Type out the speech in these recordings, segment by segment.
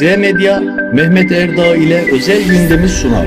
Z Medya, Mehmet Erdağ ile özel gündemi sunar.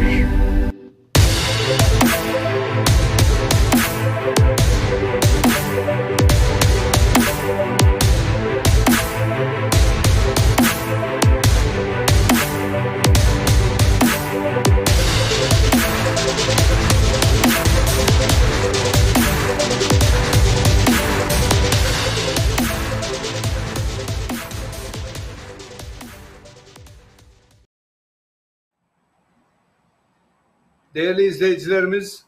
Değerli izleyicilerimiz,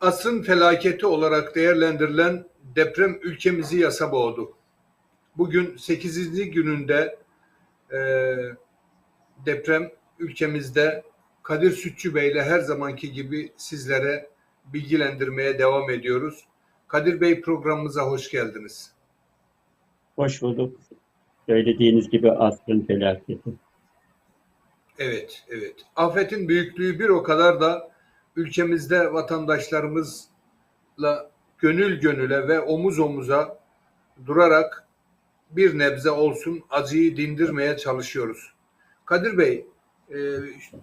asrın felaketi olarak değerlendirilen deprem ülkemizi yasa boğdu. Bugün 8. gününde e, deprem ülkemizde Kadir Sütçü Bey ile her zamanki gibi sizlere bilgilendirmeye devam ediyoruz. Kadir Bey programımıza hoş geldiniz. Hoş bulduk. Söylediğiniz gibi asrın felaketi. Evet, evet. Afetin büyüklüğü bir o kadar da ülkemizde vatandaşlarımızla gönül gönüle ve omuz omuza durarak bir nebze olsun acıyı dindirmeye çalışıyoruz. Kadir Bey, e,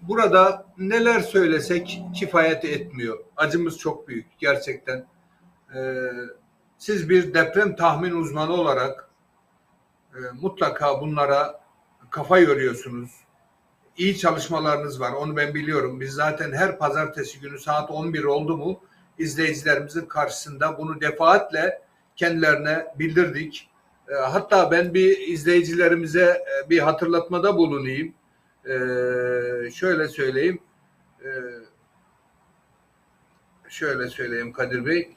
burada neler söylesek kifayet etmiyor. Acımız çok büyük gerçekten. E, siz bir deprem tahmin uzmanı olarak e, mutlaka bunlara kafa yoruyorsunuz iyi çalışmalarınız var. Onu ben biliyorum. Biz zaten her pazartesi günü saat 11 oldu mu izleyicilerimizin karşısında bunu defaatle kendilerine bildirdik. E, Hatta ben bir izleyicilerimize e, bir hatırlatmada bulunayım. E, Şöyle söyleyeyim. E, Şöyle söyleyeyim Kadir Bey.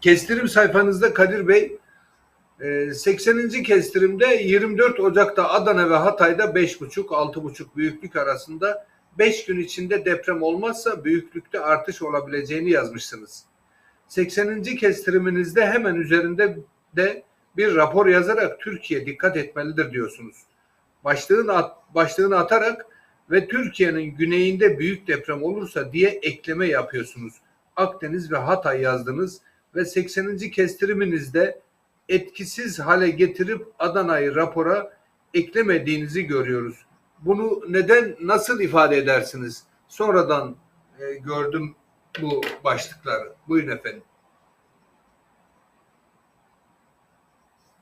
Kestirim sayfanızda Kadir Bey ee, 80. kestirimde 24 Ocak'ta Adana ve Hatay'da 5,5-6,5 büyüklük arasında 5 gün içinde deprem olmazsa büyüklükte artış olabileceğini yazmışsınız. 80. kestiriminizde hemen üzerinde de bir rapor yazarak Türkiye dikkat etmelidir diyorsunuz. Başlığını, at, başlığını atarak ve Türkiye'nin güneyinde büyük deprem olursa diye ekleme yapıyorsunuz. Akdeniz ve Hatay yazdınız ve 80. kestiriminizde etkisiz hale getirip Adana'yı rapora eklemediğinizi görüyoruz. Bunu neden nasıl ifade edersiniz? Sonradan e, gördüm bu başlıkları. Buyurun efendim.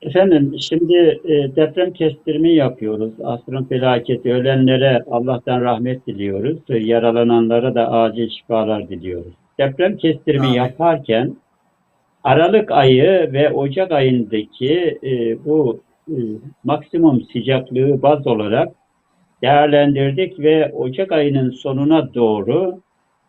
Efendim şimdi e, deprem kestirimi yapıyoruz. Asrın felaketi ölenlere Allah'tan rahmet diliyoruz. E, Yaralananlara da acil şifalar diliyoruz. Deprem kestirimi Amin. yaparken Aralık ayı ve Ocak ayındaki e, bu e, maksimum sıcaklığı baz olarak değerlendirdik ve Ocak ayının sonuna doğru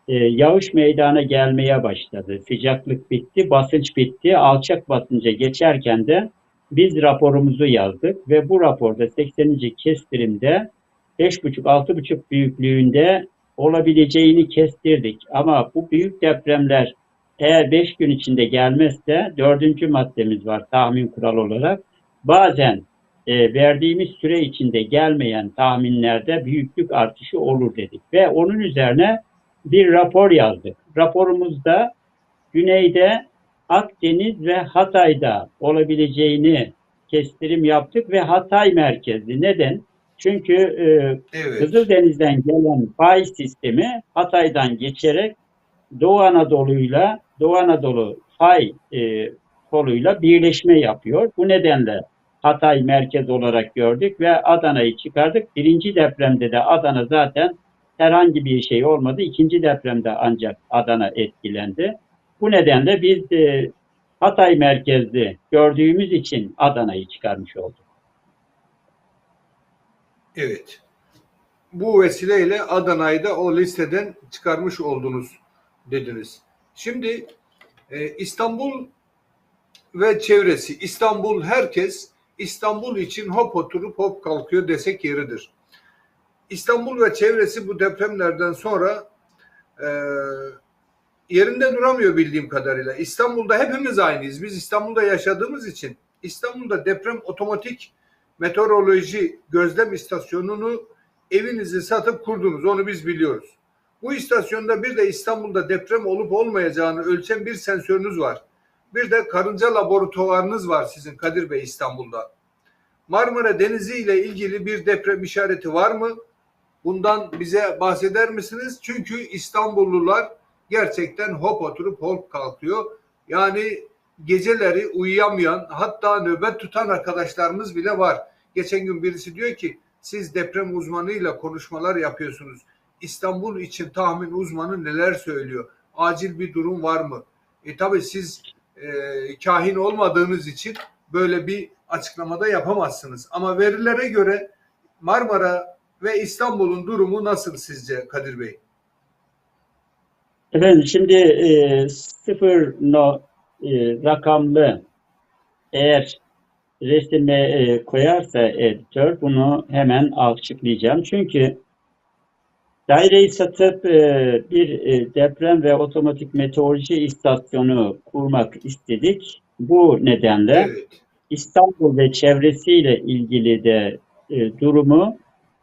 e, yağış meydana gelmeye başladı. Sıcaklık bitti, basınç bitti. Alçak basınca geçerken de biz raporumuzu yazdık ve bu raporda 80. kestirimde 5,5-6,5 büyüklüğünde olabileceğini kestirdik. Ama bu büyük depremler eğer 5 gün içinde gelmezse dördüncü maddemiz var tahmin kuralı olarak. Bazen e, verdiğimiz süre içinde gelmeyen tahminlerde büyüklük artışı olur dedik. Ve onun üzerine bir rapor yazdık. Raporumuzda güneyde Akdeniz ve Hatay'da olabileceğini kestirim yaptık ve Hatay merkezli. Neden? Çünkü e, Evet. Kızıldeniz'den gelen fay sistemi Hatay'dan geçerek Doğu Anadolu'yla Doğu Anadolu fay e, koluyla birleşme yapıyor. Bu nedenle Hatay merkez olarak gördük ve Adana'yı çıkardık. Birinci depremde de Adana zaten herhangi bir şey olmadı. İkinci depremde ancak Adana etkilendi. Bu nedenle biz e, Hatay merkezli gördüğümüz için Adana'yı çıkarmış olduk. Evet. Bu vesileyle Adana'yı da o listeden çıkarmış oldunuz dediniz. Şimdi e, İstanbul ve çevresi. İstanbul herkes İstanbul için hop oturup hop kalkıyor desek yeridir. İstanbul ve çevresi bu depremlerden sonra e, yerinde duramıyor bildiğim kadarıyla. İstanbul'da hepimiz aynıyız. Biz İstanbul'da yaşadığımız için İstanbul'da deprem otomatik meteoroloji gözlem istasyonunu evinizi satıp kurdunuz. Onu biz biliyoruz. Bu istasyonda bir de İstanbul'da deprem olup olmayacağını ölçen bir sensörünüz var. Bir de karınca laboratuvarınız var sizin Kadir Bey İstanbul'da. Marmara Denizi ile ilgili bir deprem işareti var mı? Bundan bize bahseder misiniz? Çünkü İstanbullular gerçekten hop oturup hop kalkıyor. Yani geceleri uyuyamayan hatta nöbet tutan arkadaşlarımız bile var. Geçen gün birisi diyor ki siz deprem uzmanıyla konuşmalar yapıyorsunuz. İstanbul için tahmin uzmanı neler söylüyor? Acil bir durum var mı? E tabi siz e, kahin olmadığınız için böyle bir açıklamada yapamazsınız. Ama verilere göre Marmara ve İstanbul'un durumu nasıl sizce Kadir Bey? Efendim şimdi e, sıfır no, e, rakamlı eğer resime e, koyarsa editör bunu hemen açıklayacağım. Çünkü daireyi satıp e, bir e, deprem ve otomatik meteoroloji istasyonu kurmak istedik. Bu nedenle Evet. İstanbul ve çevresiyle ilgili de e, durumu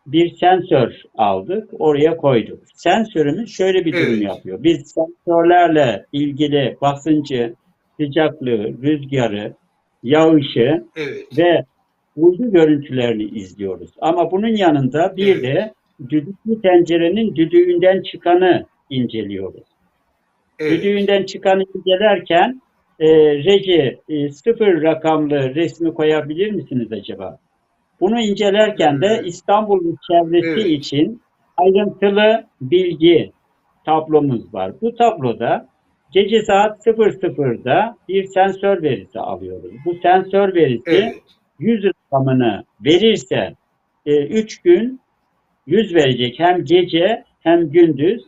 bir sensör aldık, oraya koyduk. Sensörümüz şöyle bir durum yapıyor. Biz sensörlerle ilgili basıncı, sıcaklığı, rüzgarı, yağışı Evet. ve uydu görüntülerini izliyoruz. Ama bunun yanında bir Evet. de düdüklü tencerenin düdüğünden çıkanı inceliyoruz. Evet. Düdüğünden çıkanı incelerken e, reji e, sıfır rakamlı resmi koyabilir misiniz acaba? Bunu incelerken de Evet. İstanbul'un çevresi Evet. için ayrıntılı bilgi tablomuz var. Bu tabloda gece saat 00'da bir sensör verisi alıyoruz. Bu sensör verisi Evet. 100 rakamını verirse 3 gün 100 verecek hem gece hem gündüz.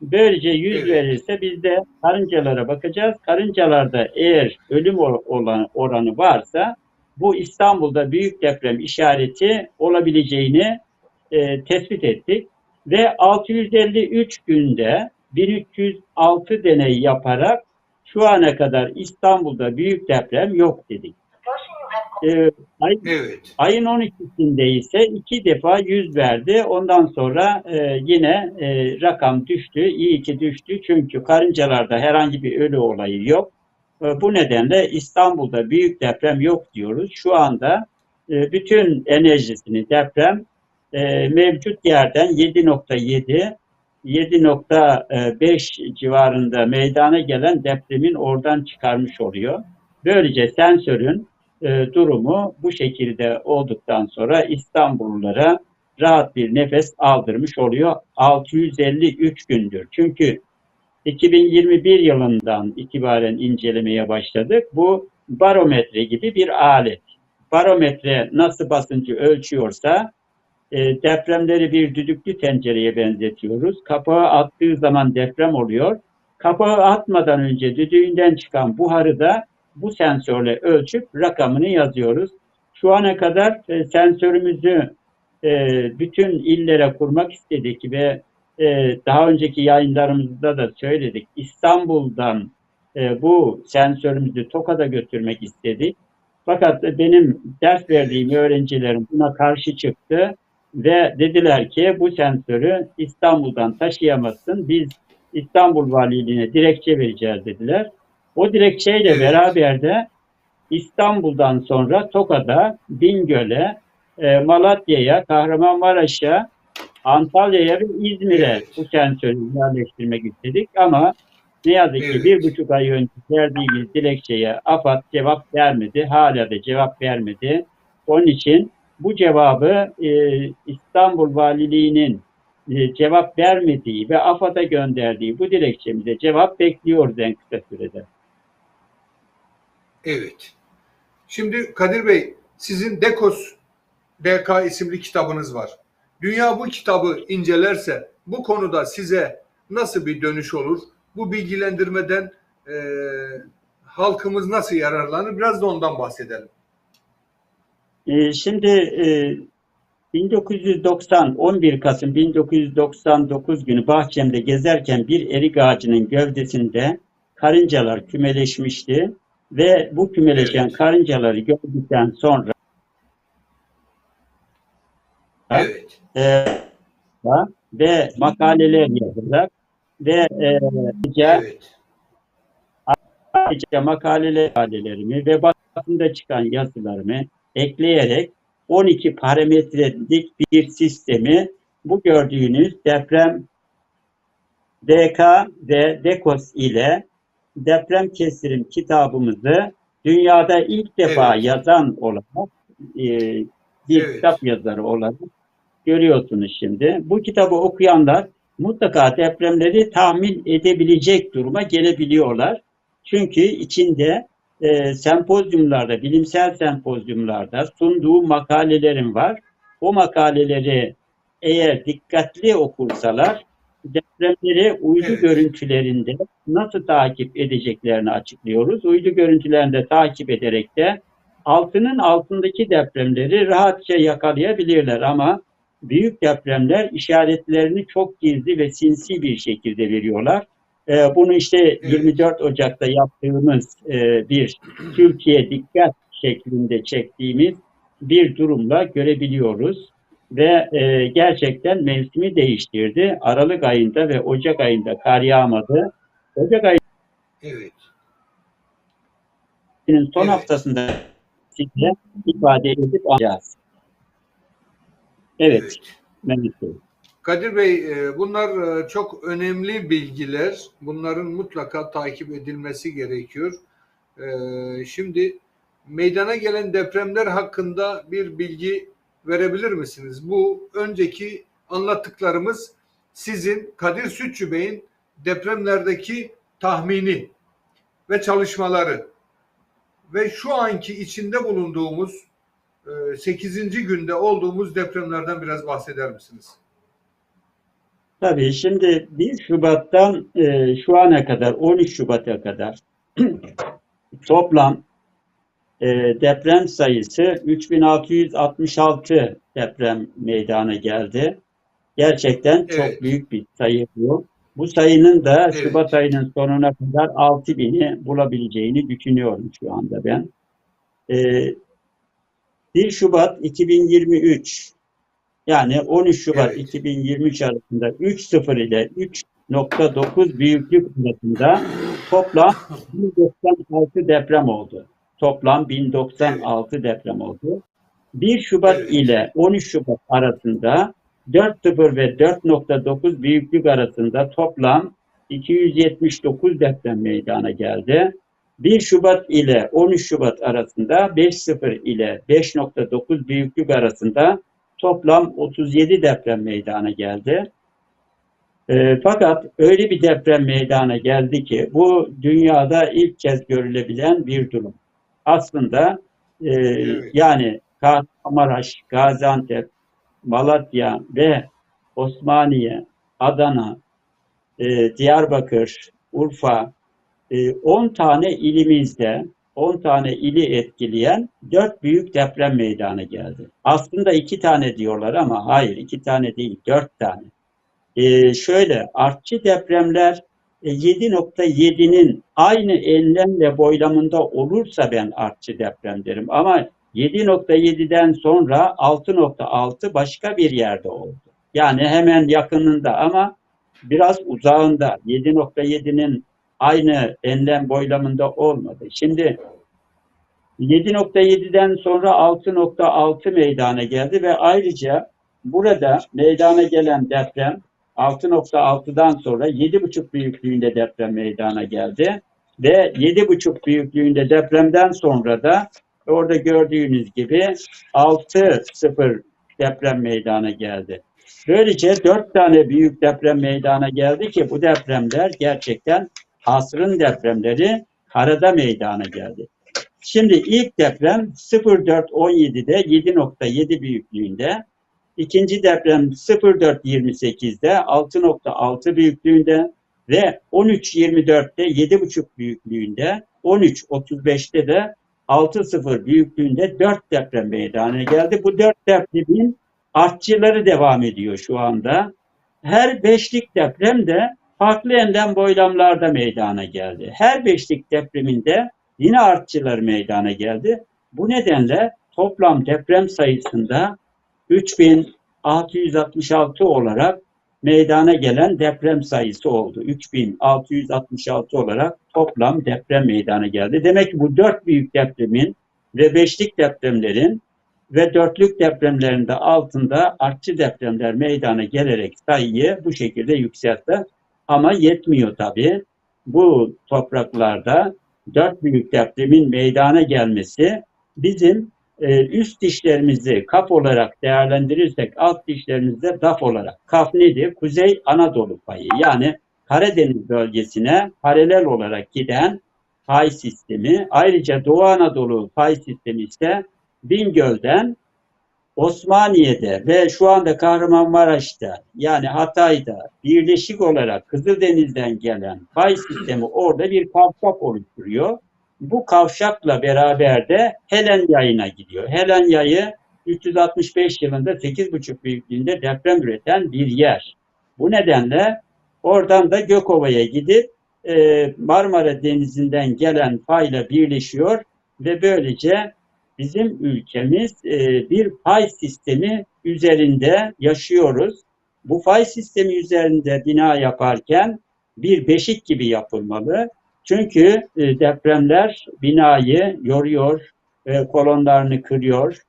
Böylece 100 Evet. verirse biz de karıncalara bakacağız. Karıncalarda eğer ölüm olan oranı varsa bu İstanbul'da büyük deprem işareti olabileceğini e, tespit ettik. Ve 653 günde 1306 deney yaparak şu ana kadar İstanbul'da büyük deprem yok dedik. E, ay- Evet. Ayın 12'sinde ise iki defa 100 verdi. Ondan sonra e, yine e, rakam düştü. İyi ki düştü çünkü karıncalarda herhangi bir ölü olayı yok. E, bu nedenle İstanbul'da büyük deprem yok diyoruz. Şu anda e, bütün enerjisini deprem e, mevcut yerden 7.7 7.5 civarında meydana gelen depremin oradan çıkarmış oluyor. Böylece sensörün e, durumu bu şekilde olduktan sonra İstanbullulara rahat bir nefes aldırmış oluyor. 653 gündür. Çünkü 2021 yılından itibaren incelemeye başladık. Bu barometre gibi bir alet. Barometre nasıl basıncı ölçüyorsa e, depremleri bir düdüklü tencereye benzetiyoruz. Kapağı attığı zaman deprem oluyor. Kapağı atmadan önce düdüğünden çıkan buharı da bu sensörle ölçüp rakamını yazıyoruz. Şu ana kadar e, sensörümüzü e, bütün illere kurmak istedik ve e, daha önceki yayınlarımızda da söyledik. İstanbul'dan e, bu sensörümüzü Tokat'a götürmek istedik. Fakat benim ders verdiğim öğrencilerim buna karşı çıktı ve dediler ki bu sensörü İstanbul'dan taşıyamazsın. Biz İstanbul Valiliğine dilekçe vereceğiz dediler. O dilekçeyle Evet. beraber de İstanbul'dan sonra Tokat'a, Bingöl'e, e, Malatya'ya, Kahramanmaraş'a, Antalya'ya ve İzmir'e Evet. bu sensörü yerleştirmek istedik ama ne yazık ki Evet. bir buçuk ay önce verdiğimiz dilekçeye AFAD cevap vermedi. Hala da cevap vermedi. Onun için bu cevabı e, İstanbul Valiliği'nin e, cevap vermediği ve AFAD'a gönderdiği bu dilekçemize cevap bekliyoruz en kısa sürede. Evet. Şimdi Kadir Bey, sizin Dekos DK isimli kitabınız var. Dünya bu kitabı incelerse bu konuda size nasıl bir dönüş olur? Bu bilgilendirmeden e, halkımız nasıl yararlanır? Biraz da ondan bahsedelim. Ee, şimdi e, 1990 11 Kasım 1999 günü bahçemde gezerken bir erik ağacının gövdesinde karıncalar kümeleşmişti ve bu kümeleşen Evet. karıncaları gördükten sonra? Evet. e, ve makaleler yazarak ve e, Evet. ayrıca makaleler makalelerimi ve basında çıkan yazılarımı ekleyerek 12 parametrelik bir sistemi bu gördüğünüz deprem DK ve DEKOS ile deprem kesirim kitabımızı dünyada ilk defa Evet. yazan olarak e, bir Evet. kitap yazarı olarak görüyorsunuz şimdi. Bu kitabı okuyanlar mutlaka depremleri tahmin edebilecek duruma gelebiliyorlar. Çünkü içinde e, sempozyumlarda, bilimsel sempozyumlarda sunduğu makalelerim var. O makaleleri eğer dikkatli okursalar depremleri uydu Evet. görüntülerinde nasıl takip edeceklerini açıklıyoruz. Uydu görüntülerinde takip ederek de altının altındaki depremleri rahatça yakalayabilirler ama büyük depremler işaretlerini çok gizli ve sinsi bir şekilde veriyorlar. Ee, bunu işte 24 Ocak'ta yaptığımız e, bir Türkiye dikkat şeklinde çektiğimiz bir durumla görebiliyoruz ve e, gerçekten mevsimi değiştirdi. Aralık ayında ve Ocak ayında kar yağmadı. Ocak Evet. ayının son Evet. haftasında size ifade edip alacağız. Evet, Mehmet Bey. Kadir Bey, e, bunlar e, çok önemli bilgiler. Bunların mutlaka takip edilmesi gerekiyor. E, Şimdi meydana gelen depremler hakkında bir bilgi verebilir misiniz? Bu önceki anlattıklarımız sizin Kadir Sütçü Bey'in depremlerdeki tahmini ve çalışmaları ve şu anki içinde bulunduğumuz 8. günde olduğumuz depremlerden biraz bahseder misiniz? Tabii şimdi 1 Şubat'tan e, şu ana kadar 13 Şubat'a kadar toplam e, deprem sayısı 3666 deprem meydana geldi. Gerçekten çok Evet. büyük bir sayı bu. Bu sayının da Evet. Şubat ayının sonuna kadar 6000'i bulabileceğini düşünüyorum şu anda ben. E, 1 Şubat 2023 yani 13 Şubat Evet. 2023 arasında 3.0 ile 3.9 büyüklük arasında toplam 1096 deprem oldu. Toplam 1096 deprem oldu. 1 Şubat ile 13 Şubat arasında 4.0 ve 4.9 büyüklük arasında toplam 279 deprem meydana geldi. 1 Şubat ile 13 Şubat arasında 5.0 ile 5.9 büyüklük arasında toplam 37 deprem meydana geldi. E, fakat öyle bir deprem meydana geldi ki bu dünyada ilk kez görülebilen bir durum. Aslında e, Evet. yani Kahramanmaraş, Gaziantep, Malatya ve Osmaniye, Adana, e, Diyarbakır, Urfa, e, 10 tane ilimizde 10 tane ili etkileyen 4 büyük deprem meydana geldi. Aslında 2 tane diyorlar ama hayır 2 tane değil 4 tane. E, şöyle artçı depremler 7.7'nin aynı enlemle boylamında olursa ben artçı deprem derim. Ama 7.7'den sonra 6.6 başka bir yerde oldu. Yani hemen yakınında ama biraz uzağında 7.7'nin aynı enlem boylamında olmadı. Şimdi 7.7'den sonra 6.6 meydana geldi ve ayrıca burada meydana gelen deprem 6.6'dan sonra 7.5 büyüklüğünde deprem meydana geldi ve 7.5 büyüklüğünde depremden sonra da orada gördüğünüz gibi 6.0 deprem meydana geldi. Böylece dört tane büyük deprem meydana geldi ki bu depremler gerçekten asrın depremleri karada meydana geldi. Şimdi ilk deprem 04.17'de 7.7 büyüklüğünde, ikinci deprem 04.28'de 6.6 büyüklüğünde ve 13.24'te 7.5 büyüklüğünde, 13.35'te de 6.0 büyüklüğünde 4 deprem meydana geldi. Bu 4 depremin artçıları devam ediyor şu anda. Her beşlik deprem de farklı enlem boylamlarda meydana geldi. Her beşlik depreminde yine artçılar meydana geldi. Bu nedenle toplam deprem sayısında 3666 olarak meydana gelen deprem sayısı oldu. 3666 olarak toplam deprem meydana geldi. Demek ki bu dört büyük depremin ve beşlik depremlerin ve dörtlük depremlerinde altında artçı depremler meydana gelerek sayıyı bu şekilde yükseltti. Ama yetmiyor tabii. Bu topraklarda dört büyük depremin meydana gelmesi bizim e, üst dişlerimizi kaf olarak değerlendirirsek alt dişlerimizde daf olarak. Kaf nedir? Kuzey Anadolu payı. Yani Karadeniz bölgesine paralel olarak giden pay sistemi. Ayrıca Doğu Anadolu pay sistemi ise Bingöl'den Osmaniye'de ve şu anda Kahramanmaraş'ta yani Hatay'da birleşik olarak Kızıldeniz'den gelen pay sistemi orada bir kavşak oluşturuyor. Bu kavşakla beraber de Helen yayına gidiyor. Helen yayı 365 yılında 8,5 büyüklüğünde deprem üreten bir yer. Bu nedenle oradan da Gökova'ya gidip e, Marmara Denizi'nden gelen payla birleşiyor ve böylece bizim ülkemiz e, bir fay sistemi üzerinde yaşıyoruz. Bu fay sistemi üzerinde bina yaparken bir beşik gibi yapılmalı. Çünkü e, depremler binayı yoruyor, e, kolonlarını kırıyor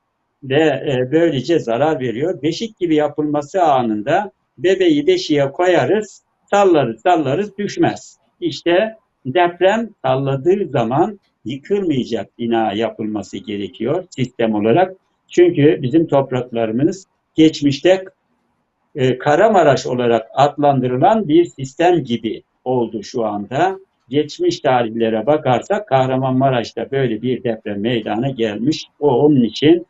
ve e, böylece zarar veriyor. Beşik gibi yapılması anında bebeği beşiğe koyarız, sallarız, sallarız düşmez. İşte deprem salladığı zaman yıkılmayacak bina yapılması gerekiyor sistem olarak. Çünkü bizim topraklarımız geçmişte e, Karamaraş olarak adlandırılan bir sistem gibi oldu şu anda. Geçmiş tarihlere bakarsak Kahramanmaraş'ta böyle bir deprem meydana gelmiş. O onun için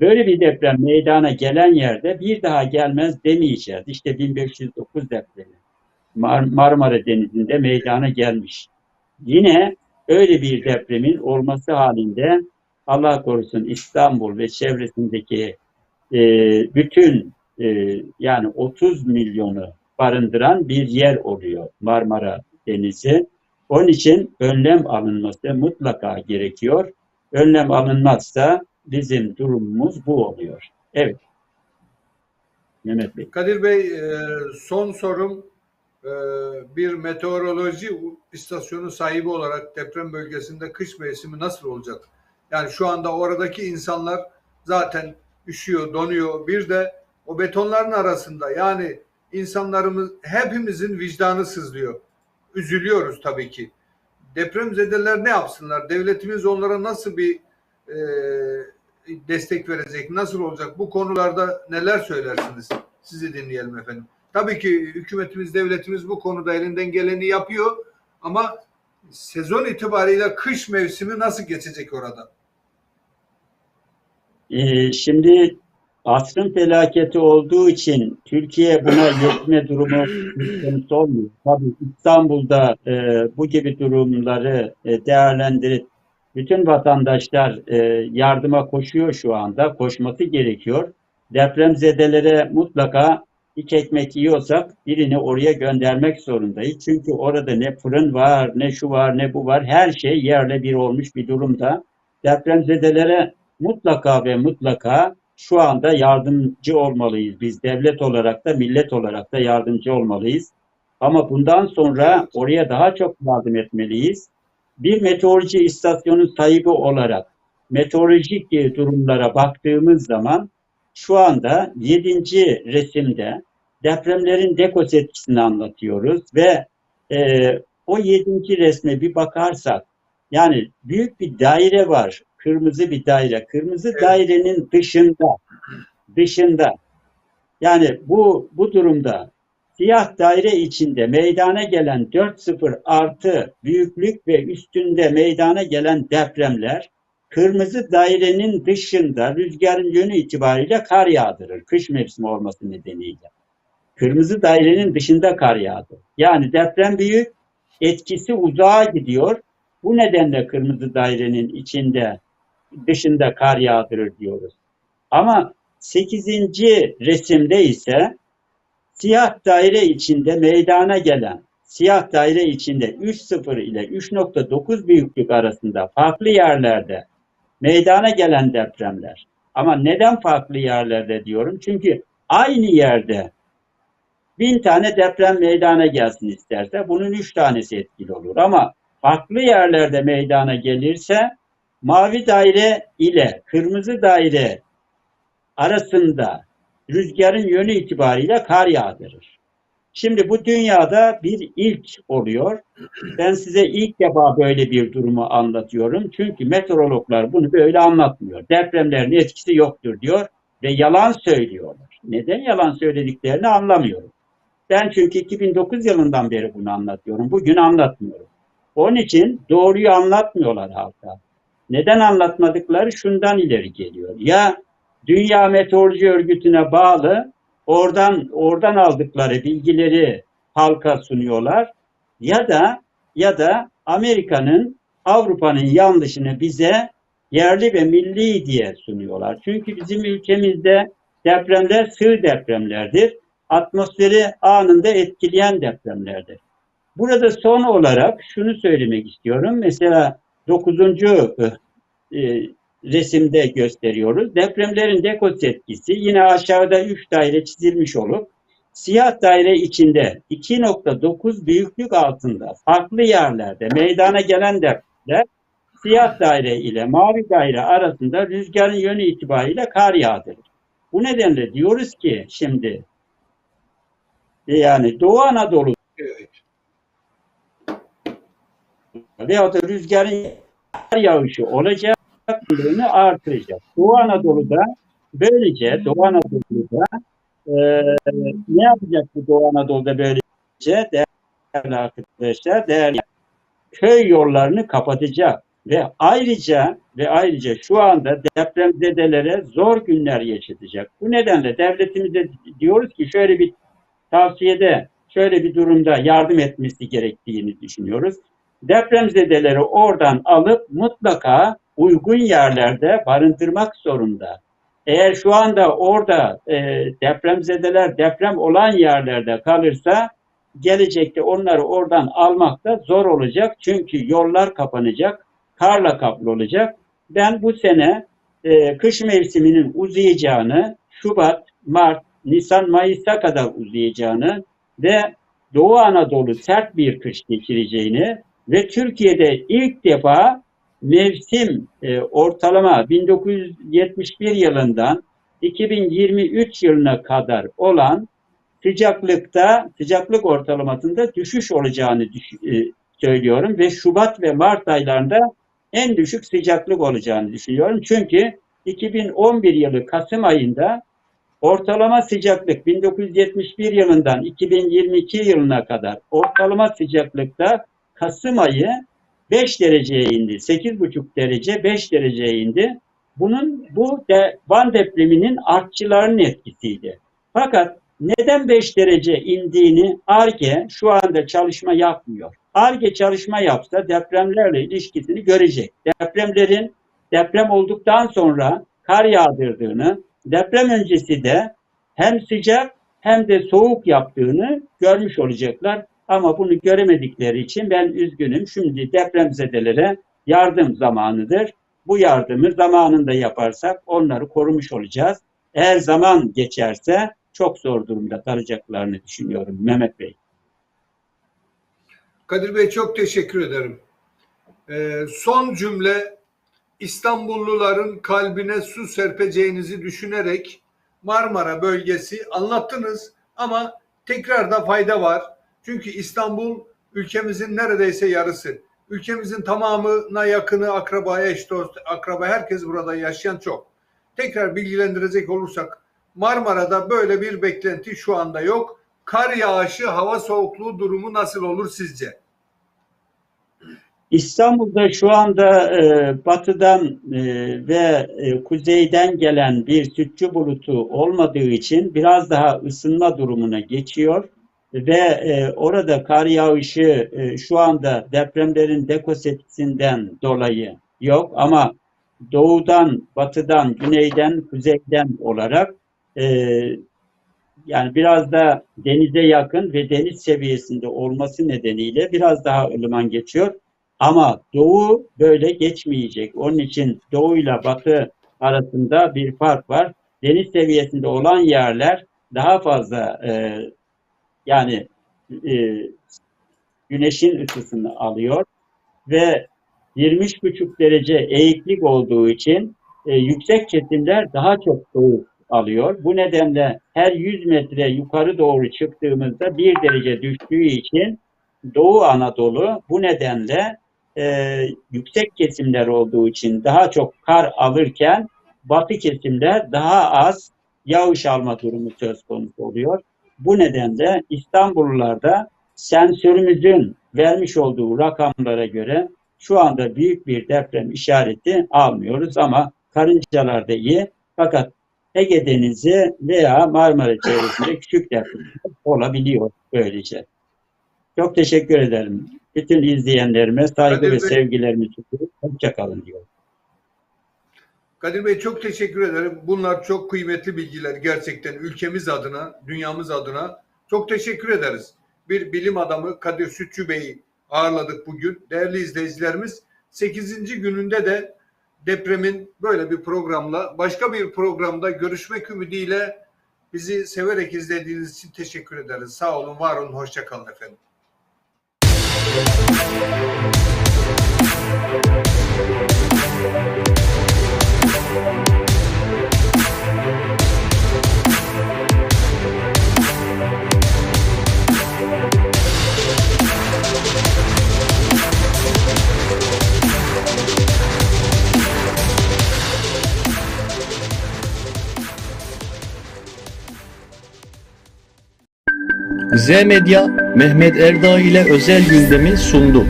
böyle bir deprem meydana gelen yerde bir daha gelmez demeyeceğiz. İşte 1509 depremi Mar Marmara Denizi'nde meydana gelmiş. Yine öyle bir depremin olması halinde Allah korusun İstanbul ve çevresindeki e, bütün e, yani 30 milyonu barındıran bir yer oluyor Marmara Denizi. Onun için önlem alınması mutlaka gerekiyor. Önlem alınmazsa bizim durumumuz bu oluyor. Evet. Mehmet Bey. Kadir Bey e, son sorum e, bir meteoroloji istasyonu sahibi olarak deprem bölgesinde kış mevsimi nasıl olacak? Yani şu anda oradaki insanlar zaten üşüyor, donuyor. Bir de o betonların arasında yani insanlarımız hepimizin vicdanı sızlıyor. Üzülüyoruz tabii ki. Depremzedeler ne yapsınlar? Devletimiz onlara nasıl bir e, destek verecek? Nasıl olacak? Bu konularda neler söylersiniz? Sizi dinleyelim efendim. Tabii ki hükümetimiz, devletimiz bu konuda elinden geleni yapıyor ama sezon itibariyle kış mevsimi nasıl geçecek orada? Ee, şimdi asrın felaketi olduğu için Türkiye buna yetme durumu olmuyor. Tabii İstanbul'da e, bu gibi durumları e, değerlendirip bütün vatandaşlar e, yardıma koşuyor şu anda. Koşması gerekiyor. Depremzedelere mutlaka iki ekmek yiyorsak birini oraya göndermek zorundayız. Çünkü orada ne fırın var, ne şu var, ne bu var. Her şey yerle bir olmuş bir durumda. Depremzedelere mutlaka ve mutlaka şu anda yardımcı olmalıyız. Biz devlet olarak da millet olarak da yardımcı olmalıyız. Ama bundan sonra oraya daha çok yardım etmeliyiz. Bir meteoroloji istasyonu sahibi olarak meteorolojik durumlara baktığımız zaman şu anda 7. resimde depremlerin dekos etkisini anlatıyoruz ve e, o 7. resme bir bakarsak yani büyük bir daire var. Kırmızı bir daire. Kırmızı Evet. dairenin dışında dışında yani bu bu durumda siyah daire içinde meydana gelen 4-0 artı büyüklük ve üstünde meydana gelen depremler kırmızı dairenin dışında rüzgarın yönü itibariyle kar yağdırır. Kış mevsimi olması nedeniyle. Kırmızı dairenin dışında kar yağdı. Yani deprem büyük, etkisi uzağa gidiyor. Bu nedenle kırmızı dairenin içinde, dışında kar yağdırır diyoruz. Ama 8. resimde ise siyah daire içinde meydana gelen, siyah daire içinde 3.0 ile 3.9 büyüklük arasında farklı yerlerde meydana gelen depremler. Ama neden farklı yerlerde diyorum? Çünkü aynı yerde bin tane deprem meydana gelsin isterse bunun üç tanesi etkili olur. Ama farklı yerlerde meydana gelirse mavi daire ile kırmızı daire arasında rüzgarın yönü itibariyle kar yağdırır. Şimdi bu dünyada bir ilk oluyor. Ben size ilk defa böyle bir durumu anlatıyorum. Çünkü meteorologlar bunu böyle anlatmıyor. Depremlerin etkisi yoktur diyor ve yalan söylüyorlar. Neden yalan söylediklerini anlamıyorum. Ben çünkü 2009 yılından beri bunu anlatıyorum. Bugün anlatmıyorum. Onun için doğruyu anlatmıyorlar halka. Neden anlatmadıkları şundan ileri geliyor. Ya Dünya Meteoroloji Örgütü'ne bağlı oradan oradan aldıkları bilgileri halka sunuyorlar ya da ya da Amerika'nın Avrupa'nın yanlışını bize yerli ve milli diye sunuyorlar. Çünkü bizim ülkemizde depremler sığ depremlerdir. Atmosferi anında etkileyen depremlerdir. Burada son olarak şunu söylemek istiyorum. Mesela 9. e, resimde gösteriyoruz. Depremlerin dekos etkisi yine aşağıda 3 daire çizilmiş olup siyah daire içinde 2.9 büyüklük altında farklı yerlerde meydana gelen depremler siyah daire ile mavi daire arasında rüzgarın yönü itibariyle kar yağdırır. Bu nedenle diyoruz ki şimdi yani Doğu Anadolu Evet. veya da rüzgarın kar yağışı olacak sıcaklığını artıracak. Doğu Anadolu'da böylece Doğu Anadolu'da e, ne yapacak bu Doğu Anadolu'da böylece değerli arkadaşlar değerli köy yollarını kapatacak ve ayrıca ve ayrıca şu anda depremzedelere zor günler yaşatacak. Bu nedenle devletimize diyoruz ki şöyle bir tavsiyede şöyle bir durumda yardım etmesi gerektiğini düşünüyoruz. Depremzedeleri oradan alıp mutlaka uygun yerlerde barındırmak zorunda. Eğer şu anda orada e, depremzedeler deprem olan yerlerde kalırsa gelecekte onları oradan almak da zor olacak. Çünkü yollar kapanacak, karla kaplı olacak. Ben bu sene e, kış mevsiminin uzayacağını, Şubat, Mart, Nisan, Mayıs'a kadar uzayacağını ve Doğu Anadolu sert bir kış geçireceğini ve Türkiye'de ilk defa mevsim e, ortalama 1971 yılından 2023 yılına kadar olan sıcaklıkta sıcaklık ortalamasında düşüş olacağını düş, e, söylüyorum ve Şubat ve Mart aylarında en düşük sıcaklık olacağını düşünüyorum. Çünkü 2011 yılı Kasım ayında ortalama sıcaklık 1971 yılından 2022 yılına kadar ortalama sıcaklıkta Kasım ayı 5 dereceye indi. 8,5 derece 5 dereceye indi. Bunun bu de Van depreminin artçılarının etkisiydi. Fakat neden 5 derece indiğini ARGE şu anda çalışma yapmıyor. ARGE çalışma yapsa depremlerle ilişkisini görecek. Depremlerin deprem olduktan sonra kar yağdırdığını, deprem öncesi de hem sıcak hem de soğuk yaptığını görmüş olacaklar. Ama bunu göremedikleri için ben üzgünüm. Şimdi depremzedelere yardım zamanıdır. Bu yardımı zamanında yaparsak onları korumuş olacağız. Eğer zaman geçerse çok zor durumda kalacaklarını düşünüyorum Mehmet Bey. Kadir Bey çok teşekkür ederim. Ee, son cümle İstanbulluların kalbine su serpeceğinizi düşünerek Marmara bölgesi anlattınız ama tekrarda fayda var. Çünkü İstanbul ülkemizin neredeyse yarısı. Ülkemizin tamamına yakını akraba, eş dost, akraba herkes burada yaşayan çok. Tekrar bilgilendirecek olursak Marmara'da böyle bir beklenti şu anda yok. Kar yağışı, hava soğukluğu durumu nasıl olur sizce? İstanbul'da şu anda e, batıdan e, ve e, kuzeyden gelen bir sütçü bulutu olmadığı için biraz daha ısınma durumuna geçiyor ve e, orada kar yağışı e, şu anda depremlerin dekos etkisinden dolayı yok ama doğudan, batıdan, güneyden, kuzeyden olarak e, yani biraz da denize yakın ve deniz seviyesinde olması nedeniyle biraz daha ılıman geçiyor. Ama doğu böyle geçmeyecek. Onun için doğuyla batı arasında bir fark var. Deniz seviyesinde olan yerler daha fazla e, yani e, güneşin ısısını alıyor. ve 23,5 derece eğiklik olduğu için e, yüksek kesimler daha çok soğuk alıyor. Bu nedenle her 100 metre yukarı doğru çıktığımızda 1 derece düştüğü için Doğu Anadolu bu nedenle e, yüksek kesimler olduğu için daha çok kar alırken batı kesimler daha az yağış alma durumu söz konusu oluyor. Bu nedenle İstanbullularda sensörümüzün vermiş olduğu rakamlara göre şu anda büyük bir deprem işareti almıyoruz ama karıncalarda iyi. Fakat Ege Denizi veya Marmara çevresinde küçük depremler olabiliyor böylece. Çok teşekkür ederim. Bütün izleyenlerime saygı Kadir ve Bey- sevgilerimi sunuyorum. Hoşçakalın diyorum. Kadir Bey çok teşekkür ederim. Bunlar çok kıymetli bilgiler gerçekten ülkemiz adına, dünyamız adına. Çok teşekkür ederiz. Bir bilim adamı Kadir Sütçü Bey'i ağırladık bugün. Değerli izleyicilerimiz 8. gününde de depremin böyle bir programla başka bir programda görüşmek ümidiyle bizi severek izlediğiniz için teşekkür ederiz. Sağ olun, var olun, hoşça kalın efendim. Z Medya Mehmet Erdağ ile özel gündemi sundu.